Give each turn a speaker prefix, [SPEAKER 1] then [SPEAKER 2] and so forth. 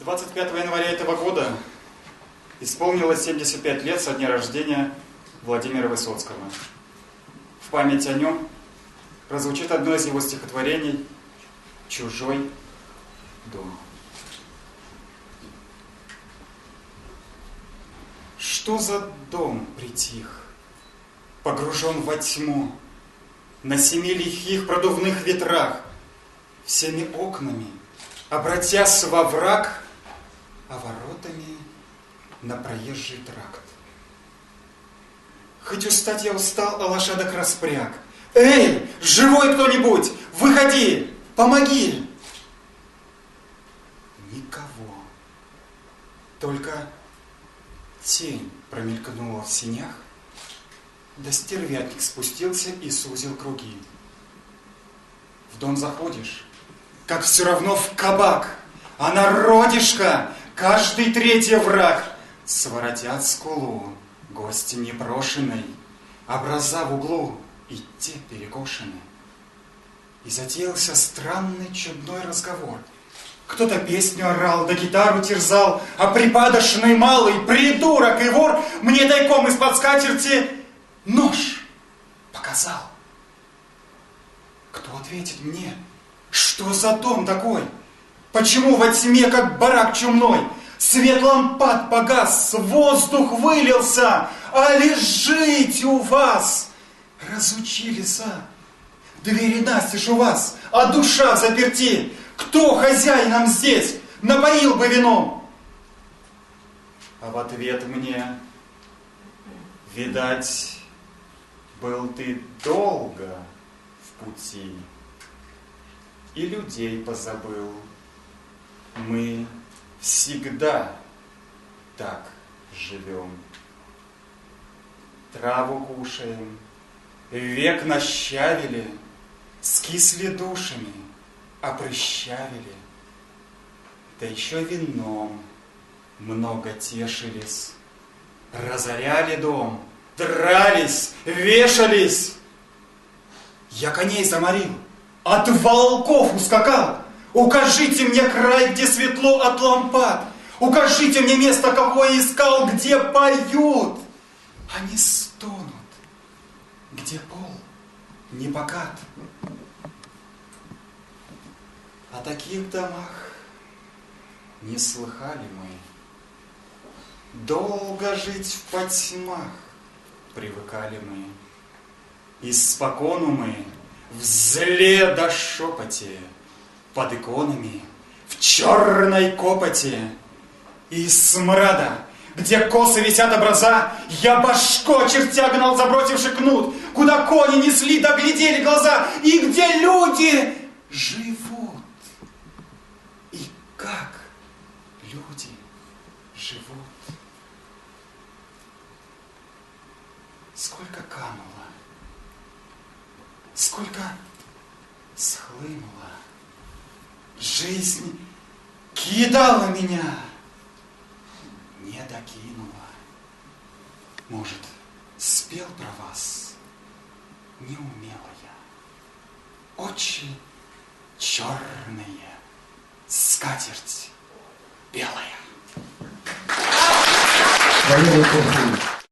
[SPEAKER 1] 25 января этого года исполнилось 75 лет со дня рождения Владимира Высоцкого. В память о нем прозвучит одно из его стихотворений «Чужой дом». Что за дом притих, погружен во тьму, на семи лихих продувных ветрах, всеми окнами, обратясь во враг, а воротами на проезжий тракт. Хоть устать я устал, а лошадок распряг. Эй, живой кто-нибудь, выходи, помоги! Никого. Только тень промелькнула в синях, да стервятник спустился и сузил круги. В дом заходишь, как все равно в кабак, а народишко, каждый третий враг, своротят скулу, гости непрошенной, образа в углу и те перекошены. И затеялся странный чудной разговор. Кто-то песню орал, да гитару терзал, а припадочный малый, придурок и вор мне тайком из-под скатерти нож показал. Кто ответит мне? Что за дом такой? Почему во тьме, как барак чумной, Свет лампад погас, воздух вылился, А лишь жить у вас разучились, а? Двери настежь у вас, а душа заперти. Кто хозяином здесь напоил бы вином? А в ответ мне, видать, был ты долго в пути и людей позабыл. Мы всегда так живем. Траву кушаем, век нащавили, скисли душами, опрыщавили. Да еще вином много тешились, разоряли дом, дрались, вешались. Я коней заморил, от волков ускакал. Укажите мне край, где светло от лампад. Укажите мне место, какое искал, где поют. Они стонут, где пол не покат. О таких домах не слыхали мы. Долго жить в потьмах привыкали мы. И спокону мы в зле до шепоте, под иконами, в черной копоте и смрада, где косы висят образа, я башко чертя гнал, забросивший кнут, куда кони несли, доглядели глаза, и где люди живут. И как люди живут. Сколько кануло, сколько схлынуло. Жизнь кидала меня, не докинула. Может, спел про вас, не умела я. Очи черные, скатерть белая.
[SPEAKER 2] Кухин.